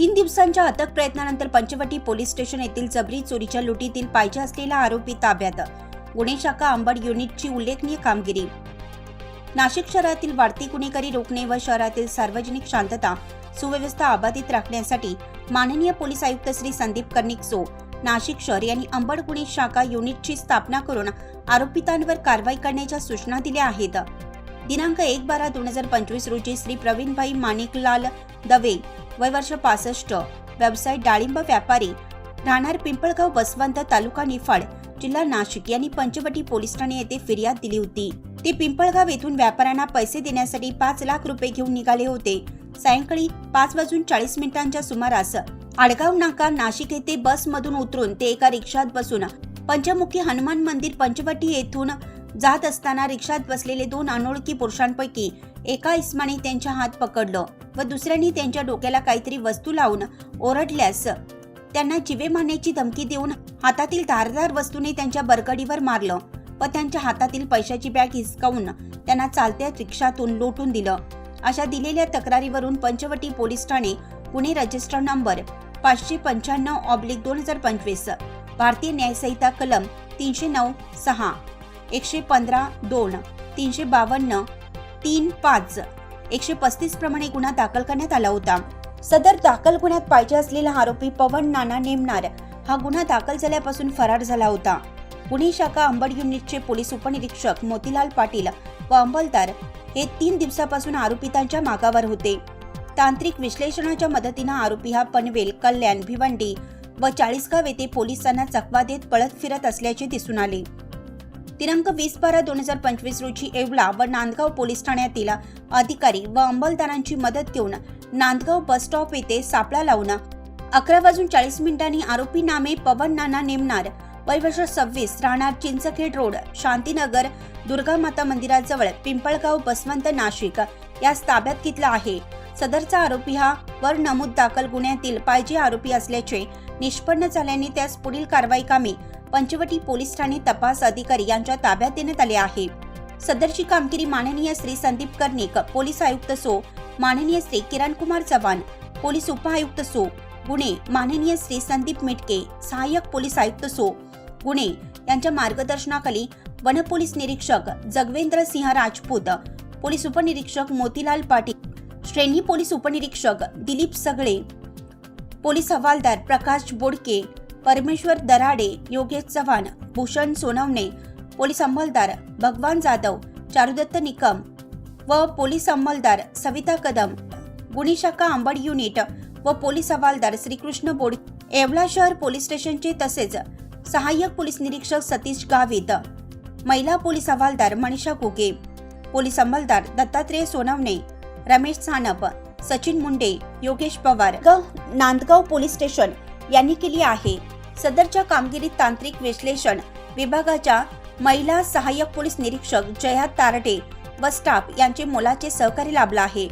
तीन दिवसांच्या अथक प्रयत्नानंतर पंचवटी पोलीस स्टेशन येथील जबरी चोरीच्या लुटीतील पाहिजे असलेला आरोपी ताब्यात. गुन्हे शाखा अंबड युनिटची उल्लेखनीय कामगिरी. नाशिक शहरातील वाढती गुन्हेगारी रोखणे व शहरातील सार्वजनिक शांतता सुव्यवस्था अबाधित राखण्यासाठी माननीय पोलीस आयुक्त श्री संदीप कर्णिकसो नाशिक शहर यांनी अंबड गुन्हे शाखा युनिटची स्थापना करून आरोपितांवर कारवाई करण्याच्या सूचना दिल्या आहेत. दिनांक एक बारा दोन हजार पंचवीस रोजी श्री प्रवीणभाई माणिकलाल दवे वय वर्ष पासष्ट. व्यवसाय डाळिंब व्यापारी राहणार पिंपळगाव बसवंत तालुका निफाड जिल्हा नाशिक. यांनी पंचवटी पोलीस ठाणे येथे फिर्याद दिली होती. ते पिंपळगाव येथून व्यापाऱ्यांना पैसे देण्यासाठी पाच लाख रुपये घेऊन निघाले होते. सायंकाळी पाच वाजून चाळीस मिनिटांच्या सुमारास आडगाव नाका नाशिक येथे बसमधून उतरून ते एका रिक्षात बसून पंचमुखी हनुमान मंदिर पंचवटी येथून जात असताना रिक्षात बसलेले दोन अनोळखी पुरुषांपैकी एका इस्माने त्यांच्या हात पकडलं व दुसऱ्याने त्यांच्या डोक्याला काहीतरी वस्तू लावून ओरडल्यास त्यांना जिवे मारण्याची धमकी देऊन हातातील धारदार वस्तूने त्यांच्या बरगडीवर मारलं व त्यांच्या हातातील पैशाची बॅग हिसकावून त्यांना चालत्या रिक्षातून लोटून दिलं. अशा दिलेल्या तक्रारीवरून पंचवटी पोलीस ठाणे गुन्हे रजिस्टर नंबर पाचशे पंच्याण्णव ऑब्लिक दोन हजार पंचवीस भारतीय न्यायसंहिता कलम तीनशे नऊ सहा एकशे पंधरा दोन तीनशे बावन्न तीन पाच एकशे पस्तीस प्रमाणे गुन्हा दाखल करण्यात आला होता. सदर दाखल गुन्ह्यात पाहिजे असलेला आरोपी पवन नाना नेमणार हा गुन्हा दाखल झाल्यापासून फरार झाला होता. गुन्हे शाखा अंबड युनिटचे पोलीस उपनिरीक्षक मोतीलाल पाटील व अंबलदार हे तीन दिवसापासून आरोपितांच्या मागावर होते. तांत्रिक विश्लेषणाच्या मदतीनं आरोपी हा पनवेल कल्याण भिवंडी व चाळीसगाव येथे पोलिसांना चकवा देत पळत फिरत असल्याचे दिसून आले. दिनांक वीस बारा दोन हजार पंचवीस रोजी येवला व नांदगाव पोलीस ठाण्यातील अधिकारी व अंमलदारांची मदत घेऊन नांदगाव बस स्टॉप येथे सापळा लावून अकरा वाजून चाळीस मिनिटांनी आरोपी नामे पवन नाना नेमणार वय वर्ष सव्वीस राहणार चिंचखेड रोड शांतीनगर दुर्गा माता मंदिराजवळ पिंपळगाव बसवंत नाशिक यास ताब्यात घेतला आहे. सदरचा आरोपी हा वर नमूद दाखल गुन्ह्यातील पाहिजे आरोपी असल्याचे निष्पन्न झाल्याने त्यास पुढील कारवाई कामी पंचवटी पोलीस ठाणे तपास अधिकारी यांच्या ताब्यात देण्यात आले आहे. सदरची कामगिरी माननीय श्री संदीप कर्णिक पोलीस आयुक्त सो माननीय श्री किरण कुमार चव्हाण पोलीस उपआयुक्त सो गुणे माननीय श्री संदीप मिटके सहाय्यक पोलीस आयुक्त सो गुणे यांच्या मार्गदर्शनाखाली वन पोलीस निरीक्षक जगवेंद्र सिंह राजपूत पोलीस उपनिरीक्षक मोतीलाल पाटील श्रेणी पोलीस उपनिरीक्षक दिलीप सगळे पोलीस हवालदार प्रकाश बोडके परमेश्वर दराडे योगेश चव्हाण भूषण सोनवणे पोलीस अंमलदार भगवान जाधव चारुदत्त निकम व पोलीस अंमलदार सविता कदम गुन्हे शाखा युनिट व पोलीस हवालदार श्रीकृष्ण बोड येवला शहर पोलीस स्टेशनचे तसेच सहाय्यक पोलीस निरीक्षक सतीश गावित महिला पोलीस हवालदार मनीषा घुगे पोलीस अंमलदार दत्तात्रेय सोनवणे रमेश सानप सचिन मुंडे योगेश पवार नांदगाव पोलीस स्टेशन यांनी केली आहे. सदरच्या कामगिरीत तांत्रिक विश्लेषण विभागाच्या महिला सहाय्यक पोलीस निरीक्षक जया तारडे व स्टाफ यांचे मोलाचे सहकार्य लाभलं आहे.